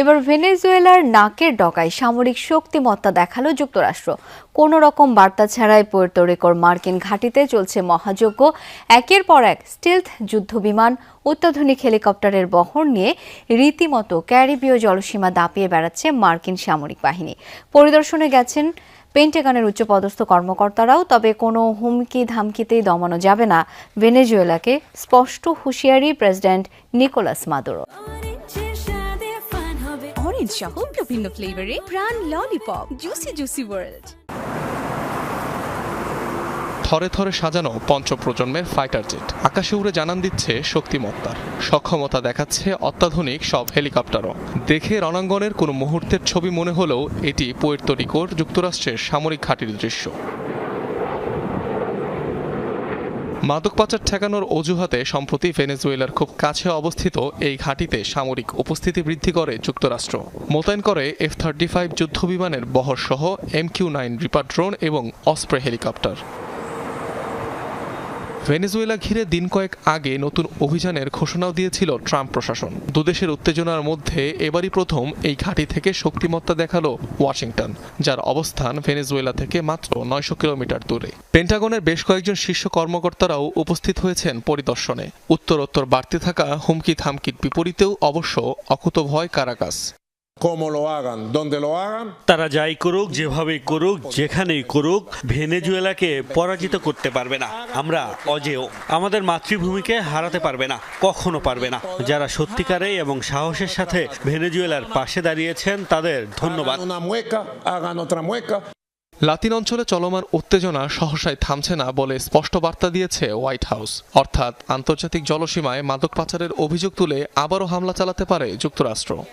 এবার ভেনেজুয়েলার নাকের ডকায় সামরিক শক্তিমত্তা দেখাল যুক্তরাষ্ট্র। কোনো রকম বার্তা ছাড়াই পুয়ের্তো রিকোর মার্কিন ঘাঁটিতে চলছে মহাযজ্ঞ। একের পর এক স্টিলথ যুদ্ধবিমান, অত্যাধুনিক হেলিকপ্টারের বহর নিয়ে রীতিমতো ক্যারিবীয় জলসীমা দাপিয়ে বেড়াচ্ছে মার্কিন সামরিক বাহিনী। পরিদর্শনে গেছেন পেন্টাগনের উচ্চপদস্থ কর্মকর্তারাও, তবে কোনো হুমকি ধামকিতেই দমানো যাবে না। ভেনেজুয়েলাকে স্পষ্ট হুঁশিয়ারি প্রেসিডেন্ট নিকোলাস মাদুরো। অরেঞ্জ সহ বিভিন্ন ফ্লেভারে প্রাণ ললিপপ জুসি জুসি ওয়ার্ল্ড থরে থরে সাজানো পঞ্চপ্রজন্মের ফাইটার জেট আকাশে উড়ে জানান দিচ্ছে শক্তিমত্তার। সক্ষমতা দেখাচ্ছে অত্যাধুনিক সব হেলিকপ্টারও। দেখে রণাঙ্গনের কোনো মুহূর্তের ছবি মনে হলেও এটি পুয়ের্তো রিকোর যুক্তরাষ্ট্রের সামরিক ঘাঁটির দৃশ্য। মাদক পাচার ঠেকানোর অজুহাতে সম্প্রতি ভেনেজুয়েলার খুব কাছে অবস্থিত এই ঘাঁটিতে সামরিক উপস্থিতি বৃদ্ধি করে যুক্তরাষ্ট্র। মোতায়েন করে এফ থার্টি ফাইভ যুদ্ধ যুদ্ধবিমানের বহরসহ M Q nine reaper drone এবং অস্প্রে হেলিকপ্টার। ভেনেজুয়েলা ঘিরে দিন কয়েক আগে নতুন অভিযানের ঘোষণাও দিয়েছিল ট্রাম্প প্রশাসন। দুদেশের উত্তেজনার মধ্যে এবারই প্রথম এই ঘাঁটি থেকে শক্তিমত্তা দেখাল ওয়াশিংটন, যার অবস্থান ভেনেজুয়েলা থেকে মাত্র নয়শো কিলোমিটার দূরে। পেন্টাগনের বেশ কয়েকজন শীর্ষ কর্মকর্তারাও উপস্থিত হয়েছেন পরিদর্শনে। উত্তরোত্তর বাড়তে থাকা হুমকি থামকির বিপরীতেও অবশ্য অকুতভয় Caracas como lo hagan, donde lo hagan, তারা যাই করুক যেভাবেই করুক যেখানেই করুক ভেনেজুয়েলাকে পরাজিত করতে পারবে না। আমরা অজেয়। আমাদের মাতৃভূমিকে হারাতে পারবে না কখনো পারবে না। যারা সত্যিকারে এবং সাহসের সাথে ভেনেজুয়েলার পাশে দাঁড়িয়েছেন তাদের ধন্যবাদ. লাতিন অঞ্চলে চলমান উত্তেজনা সহসায় থামছে না বলে স্পষ্ট বার্তা দিয়েছে হোয়াইট হাউস। অর্থাৎ আন্তর্জাতিক জলসীমায় মাদক পাচারের অভিযোগ তুলে আবারও হামলা চালাতে পারে যুক্তরাষ্ট্র।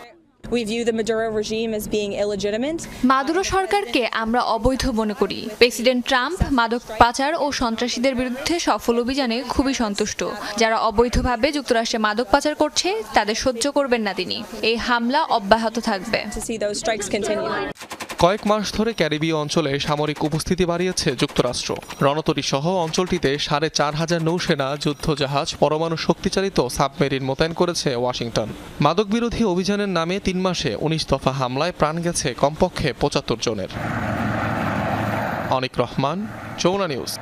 We view the Maduro regime as being illegitimate. Maduro সরকারকে আমরা অবৈধ মনে করি। প্রেসিডেন্ট ট্রাম্প মাদক পাচার ও সন্ত্রাসীদের বিরুদ্ধে সফল অভিযানে খুবই সন্তুষ্ট। যারা অবৈধভাবে যুক্তরাষ্ট্রে মাদক পাচার করছে তাদের সহ্য করবেন না তিনি। এই হামলা অব্যাহত থাকবে। কয়েক মাস ধরে ক্যারিবীয় অঞ্চলে সামরিক উপস্থিতি বাড়িয়েছে যুক্তরাষ্ট্র। রণতরী সহ অঞ্চলটিতে সাড়ে চার হাজার নৌসেনা, যুদ্ধজাহাজ, পরমাণু শক্তিচালিত সাবমেরিন মোতায়েন করেছে ওয়াশিংটন। মাদক বিরোধী অভিযানের নামে তিন মাসে উনিশ দফা হামলায় প্রাণ গেছে কমপক্ষে পঁচাত্তর জনের। অনিক রহমান যৌনা নিউজ।